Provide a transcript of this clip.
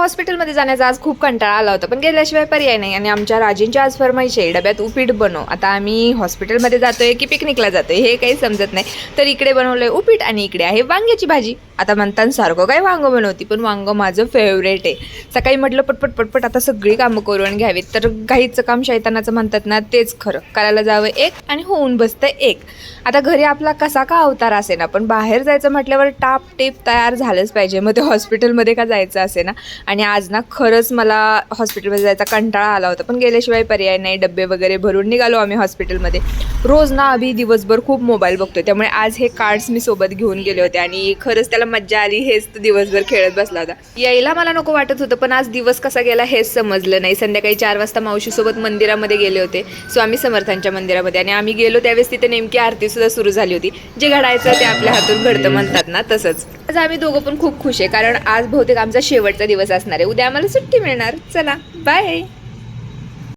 हॉस्पिटलमध्ये जाण्याचा आज खूप कंटाळा आला होता पण गेल्याशिवाय पर्याय नाही आणि आमच्या राजींची आज फरमाईश डब्यात उपीट बनव. आता आम्ही हॉस्पिटलमध्ये जातोय की पिकनिकला जातोय हे काही समजत नाही. तर इकडे बनवलंय उपीट आणि इकडे आहे वांग्याची भाजी. आता म्हणताना सारखं काय वांगं बनवती पण वांगं माझं फेवरेट आहे. सकाळी म्हटलं पटपट पटपट आता सगळी कामं करून घ्यावीत. तर घाईचं काम शैतानाचं म्हणतात ना तेच खरं. करायला जावं एक आणि होऊन बसतं एक. आता घरी आपला कसा का अवतार असे ना पण बाहेर जायचं म्हटल्यावर टाप टेप तयार झालंच पाहिजे. मग ते हॉस्पिटलमध्ये का जायचं असे ना आणि आज ना खरंच मला हॉस्पिटलमध्ये जायचा कंटाळा आला होता पण गेल्याशिवाय पर्याय नाही. डबे वगैरे भरून निघालो आम्ही हॉस्पिटलमध्ये. रोज ना आम्ही दिवसभर खूप मोबाईल बघतो त्यामुळे आज हे कार्ड्स मी सोबत घेऊन गेले होते आणि खरंच त्याला मज्जा आली हेच दिवसभर खेळत बसला होता. यायला मला नको वाटत होतं पण आज दिवस कसा गेला हेच समजलं नाही. संध्याकाळी चार वाजता मावशीसोबत मंदिरामध्ये गेले होते स्वामी समर्थांच्या मंदिरामध्ये. आणि आम्ही गेलो त्यावेळेस तिथे नेमकी आरती सुद्धा सुरू झाली होती. जे घडायचं ते आपल्या हातून घडतं म्हणतात ना तसंच. आज आम्ही दोघं पण खूप खुश आहे कारण आज बहुतेक आमचा शेवटचा दिवस असणार आहे. उद्या आम्हाला सुट्टी मिळणार. चला बाय